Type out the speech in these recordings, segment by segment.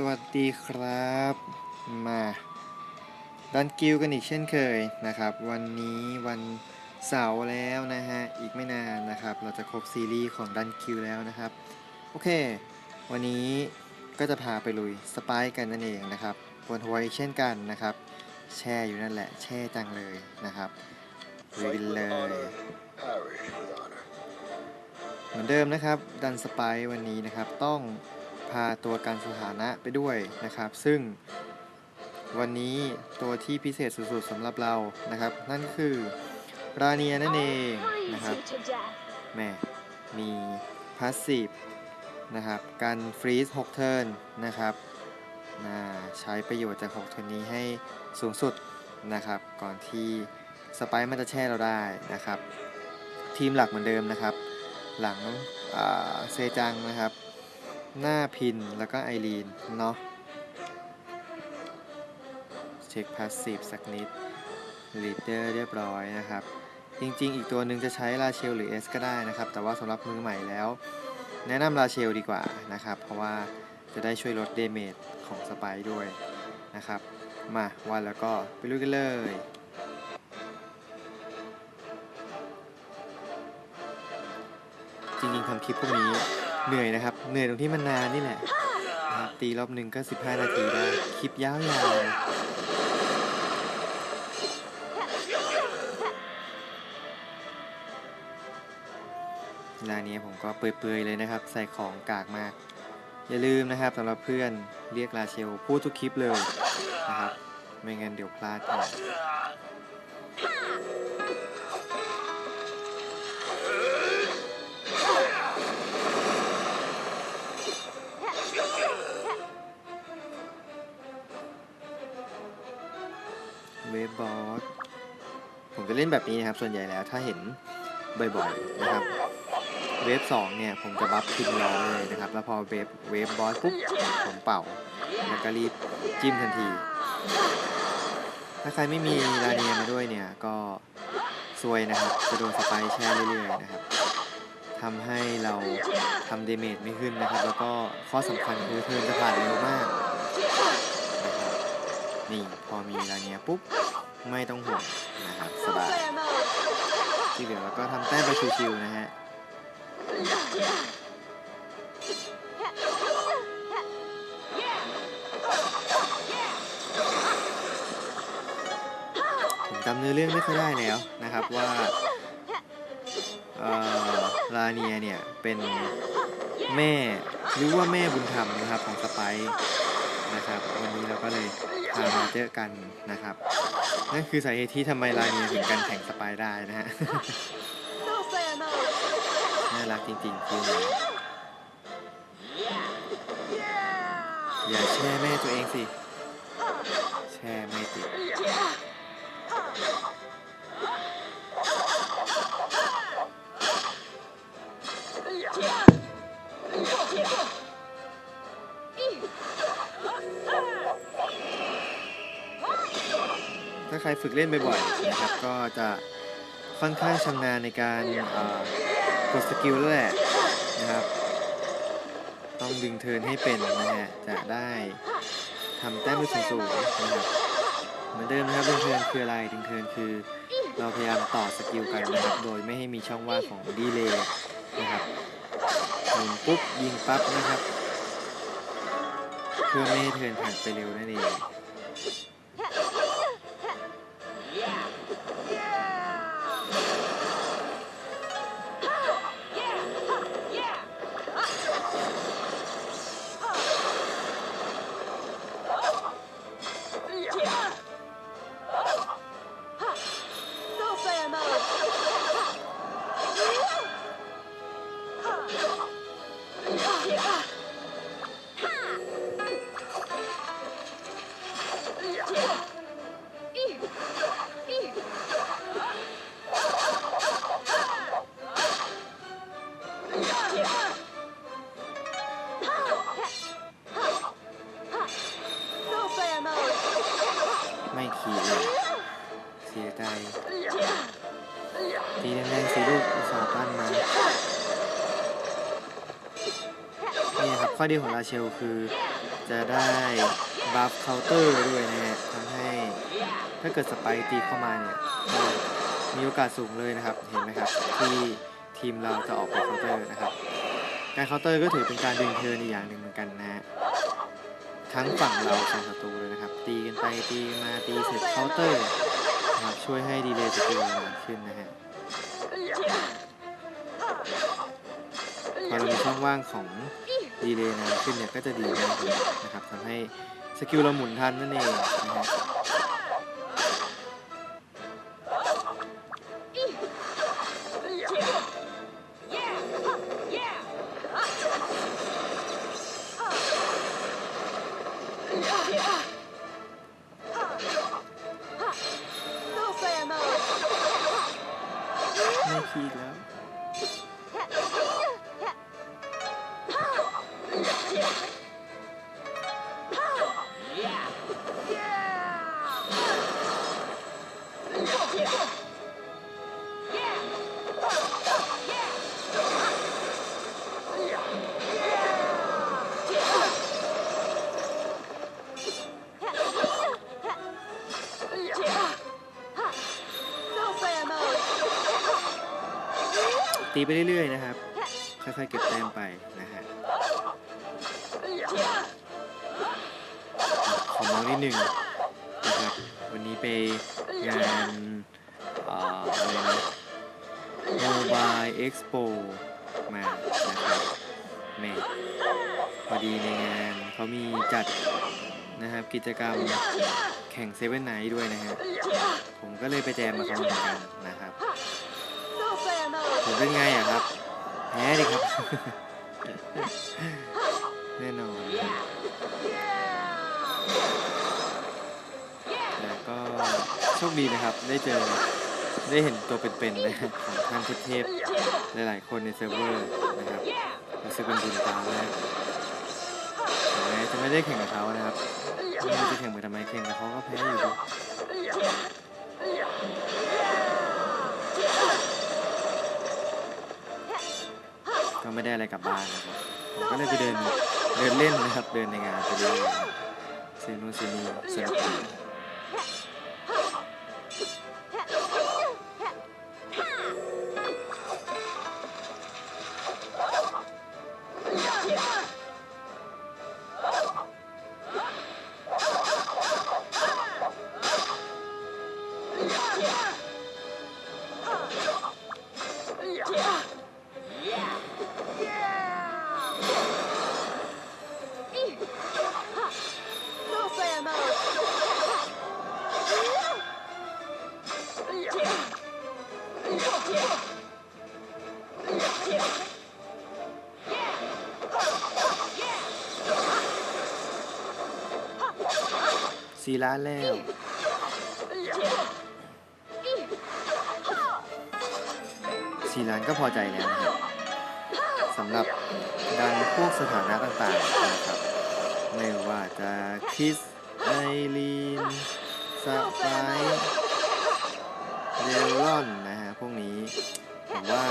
สวัสดีครับ มาดันกิวกันอีกเช่นเคยนะครับ วันนี้วันเสาร์แล้วนะฮะ อีกไม่นานนะครับ เราจะครบซีรีส์ของดันกิวแล้วนะครับ โอเค วันนี้ก็จะพาไปลุยสปายกันนั่นเองนะครับบนหัวอีกเช่นกันนะครับ แช่อยู่นั่นแหละ แช่จังเลยนะครับลุยเลยเหมือนเดิมนะครับ ดันสปร์วันนี้นะครับต้อง พาตัวการสถานะไปด้วยนะครับ ซึ่งวันนี้ตัวที่พิเศษสุดๆสำหรับเรานะครับ นั่นคือราเนียนั่นเองนะครับแม่มีพาสซีฟนะครับการฟรีซ6เทิร์นนะครับนะใช้ประโยชน์จาก6เทิร์นนี้ให้สูงสุดนะครับ ก่อนที่สไปร์มันจะแช่เราได้นะครับ ทีมหลักเหมือนเดิมนะครับ หลังเซจังนะครับ หน้าพินแล้วก็ไอรีนเนาะเช็คพาสซีฟสักนิดลีดเดอร์เรียบร้อยนะครับ จริงๆ อีกตัวหนึ่งจะใช้ราเชลหรือเอสก็ได้นะครับ แต่ว่าสำหรับมือใหม่แล้ว แนะนำราเชลดีกว่านะครับ เพราะว่าจะได้ช่วยลดเดเมจของสไปร์ด้วยนะครับ มาวันแล้วก็ไปลุยกันเลยจริงๆทำคลิปพวกนี้ เหนื่อยนะครับ เหนื่อยตรงที่มันนานนี่แหละนะครับตีรอบหนึ่งก็ 15 นาทีได้คลิปยาวๆเวลานี้ผมก็เปื่อยๆเลยนะครับ ใส่ของกากมาก อย่าลืมนะครับสำหรับเพื่อนเรียกลาเชลพูดทุกคลิปเลยนะครับ ไม่งั้นเดี๋ยวพลาดเอา วฟบอสผมจะเล่นแบบนี้นะครับ ส่วนใหญ่แล้วถ้าเห็นบ่อยๆนะครับ เวฟสองเนี่ย ผมจะบัฟพินรอเลยนะครับ แล้วพอเวฟเวฟบอสปุ๊บผมเป่า แล้วก็รีบจิ้มทันที ถ้าใครไม่มีลาเนียมาด้วยเนี่ย ก็ซวยนะครับ จะโดนสไปแช่เรื่อยๆนะครับทำให้เราทำเดเมจไม่ขึ้นนะครับ แล้วก็ข้อสำคัญคือเทิร์นจะผ่านเร็วมาก นี่พอมีลาเนียปุ๊บ ไม่ต้องห่วงนะครับสบายที่เหลือเราก็ทำแต้มไปชิวๆนะฮะผมจำเนื้อเรื่องไม่ค่อยได้แล้วนะครับว่าลาเนียเนี่ยเป็นแม่หรือว่าแม่บุญธรรมนะครับของสไปซ์นะครับวันนี้เราก็เลย พามาเจอกันนะครับ นั่นคือสาเหตุที่ทำไมลาเนียถึงกันแข่งสปายได้นะฮะ น่ารักจริงๆคืออย่าแช่แม่ตัวเองสิ แช่ไม่ติด รฝึกเล่นบ่อยๆนะครับก็จะค่อนข้างชำนาญในการกดสกิลแล้วแหละนะครับ ต้องดึงเทินให้เป็นนะฮะจะได้ทำแต้มได้สูงๆนะครับเหมือนเดิมนะครับดึงเทินคืออะไรดึงเทินคือ เราพยายามต่อสกิลกันนะครับโดยไม่ให้มีช่องว่างของดีเลย์นะครับหมุนปุ๊บยิงปั๊บนะครับ เพื่อไม่ให้เทินผ่านไปเร็วนั่นเอง ไม่ขี่เลยเสียใจตีแรงๆสีลูกอุตสาห์ปั้นมา ข้อดีของราเชลคือจะได้บัฟเคาน์เตอร์ด้วยนะฮะทำให้ถ้าเกิดสไปตีเข้ามาเนี่ยมีโอกาสสูงเลยนะครับ เห็นไหมครับ ที่ทีมเราจะออกไปเคาน์เตอร์นะครับ การเคาน์เตอร์ก็ถือเป็นการดึงเทิร์นอีกอย่างหนึ่งเหมือนกันนะฮะทั้งฝั่งเราฝั่งศัตรูเลยนะครับ ตีกันไปตีมาตีเสร็จเคาน์เตอร์นะครับช่วยให้ดีเลย์สกิลนานขึ้นนะฮะพอเรามีช่องว่างของ ดีเลย์นานขึ้นเนี่ยก็จะดีมากเลยนะครับทำให้สกิลเราหมุนทันนั่นเองนะฮะ No ตีไปเรื่อยๆนะครับ ค่อยๆเก็บแต้มไปนะฮะขอมาส์นิดหนึ่งนะครับ วันนี้ไปงานอะไรนะ Mobile Expo มานะครับแม่พอดีในงานเขามีจัดนะครับกิจกรรมแข่งเซเว่นไนท์ด้วยนะฮะ ผมก็เลยไปแจมมาเขาเหมือนกันนะครับ ผมเป็นไงอะครับแพ้ดิครับ แน่นอนแต่ก็โชคดีนะครับ ได้เจอ ได้เห็นตัวเป็นๆนะครับของท่านเทพๆหลายๆคนในเซิร์ฟเวอร์นะครับรู้สึกเป็นบุญตาแล้วถึงแม้จะไม่ได้แข่งกับเขานะครับไม่รู้จะแข่งไปทำไมแข่งกับเขาก็แพ้อยู่ดี ก็ไม่ได้อะไรกลับบ้านนะครับผมก็เลยไปเดินเดินเล่นนะครับ เดินในงานไปเรื่อยซื้อนู่นซื้อนี่สนุกดี 4 ล้านแล้ว 4 ล้านก็พอใจแล้วสำหรับดันพวกสถานะต่างๆนะครับ ไม่ว่าจะคิสไอรีนสไปเดลลอนนะฮะพวกนี้ ผมว่า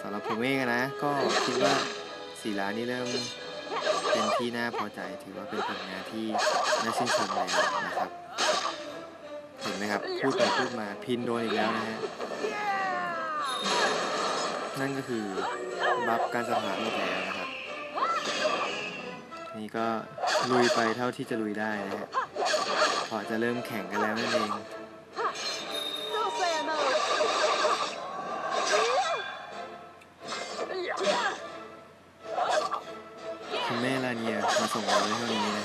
สำหรับผมเองนะ ก็คิดว่า 4 ล้านนี้เริ่ม เป็นที่น่าพอใจถือว่าเป็นผลงานที่น่าชื่นชมแล้วนะครับ เห็นไหมครับ พูดไปพูดมาพินโดนอีกแล้วนะฮะ นั่นก็คือบัฟการสถานหมดแล้วนะครับ นี่ก็ลุยไปเท่าที่จะลุยได้นะฮะพอจะเริ่มแข่งกันแล้วนั่นเอง แม่ลาเนียมาส่งเราในเท่านี้นะ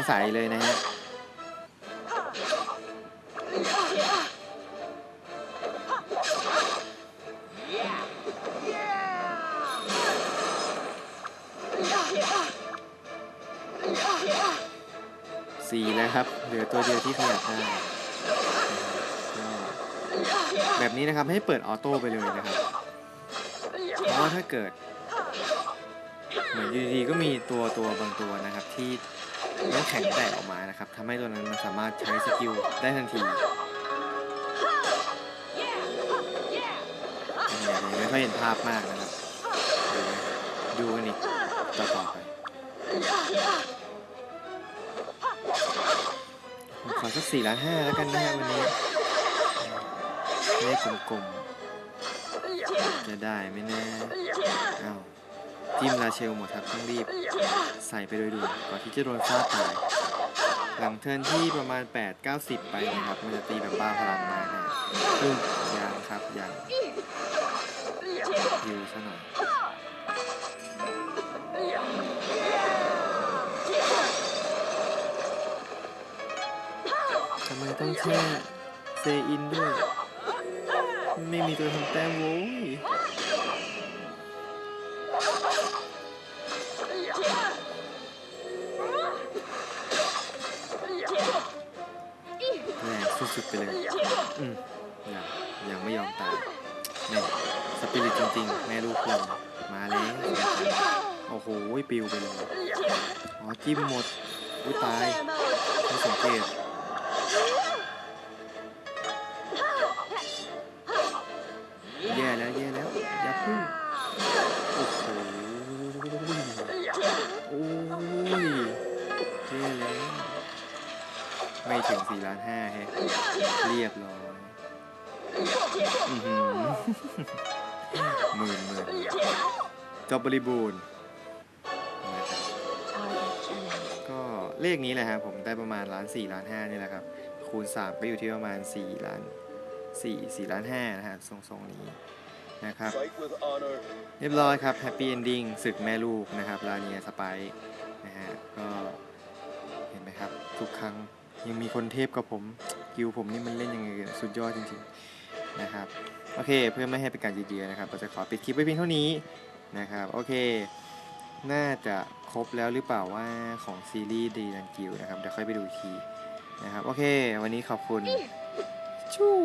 งสัยเลยนะฮะสี่นะครับ เหลือตัวเดียวที่ขยับได้แบบนี้นะครับให้เปิดออโต้ไปเลยนะครับ เพราะว่าถ้าเกิด เหมือนดีๆก็มีตัวตัวบางตัวนะครับที่ น้ำแข็งแตกออกมานะครับทำให้ตัวนั้นมันสามารถใช้สกิลได้ทันทีไม่ค่อยเห็นภาพมากนะครับ ดูกันอีกต่อต่อไปผมขอสักสี่ล้านห้าแล้วกันนะฮะวันนี้เลขกลมๆจะได้ไหมนะอ้าว จิ้มลาเชลหมดครับต้องรีบ ใส่ไปโดยด่วนก่อนที่จะโดนฟาดตายหลังเทินที่ประมาณ 8 90 ไปนะครับมันจะตีแบบบ้าพลังมากนะซึ่งยังครับยังยิวซะหน่อยทำไมต้องแช่เซอินด้วย ไม่มีตัวทำแต้มโว้ย สุดๆไปเลยอืมยังยังไม่ยอมตายแม่สปิริตจริงๆ แม่ลูกคนมาแล้วโอ้โหปิวไปเลย อ๋อ จิ้มหมดอุ้ย Full ตาย Saiyan mode. ไม่สังเกตแย่แล้ว หมื่นหมื่นจบบริบูรณ์ก็เลขนี้แหละครับผมได้ประมาณล้านสี่ล้านห้านี่แหละครับ คูณสามก็อยู่ที่ประมาณสี่ล้านสี่สี่ล้านห้านะฮะทรงๆนี้นะครับเรียบร้อยครับแฮปปี้เอนดิ้งศึกแม่ลูกนะครับลาเนียสไปนะฮะก็เห็นไหมครับ ทุกครั้งยังมีคนเทพกับผม กิวผมนี่มันเล่นยังไงสุดยอดจริงๆนะครับ โอเค เพื่อไม่ให้เป็นการยืดเยื้อนะครับ เราจะขอปิดคลิปไว้เพียงเท่านี้นะครับ โอเค น่าจะครบแล้วหรือเปล่าว่าของซีรีส์ดีนันกิวนะครับ เดี๋ยวค่อยไปดูทีนะครับ โอเค วันนี้ขอบคุณชู่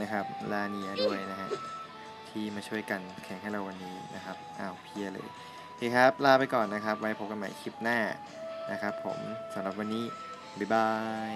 นะครับ ลาเนียด้วยนะฮะ ที่มาช่วยกันแข่งให้เราวันนี้นะครับ อ้าวเพียเลยโอเคครับ ลาไปก่อนนะครับ ไว้พบกันใหม่คลิปหน้านะครับผมสำหรับวันนี้ บ๊ายบาย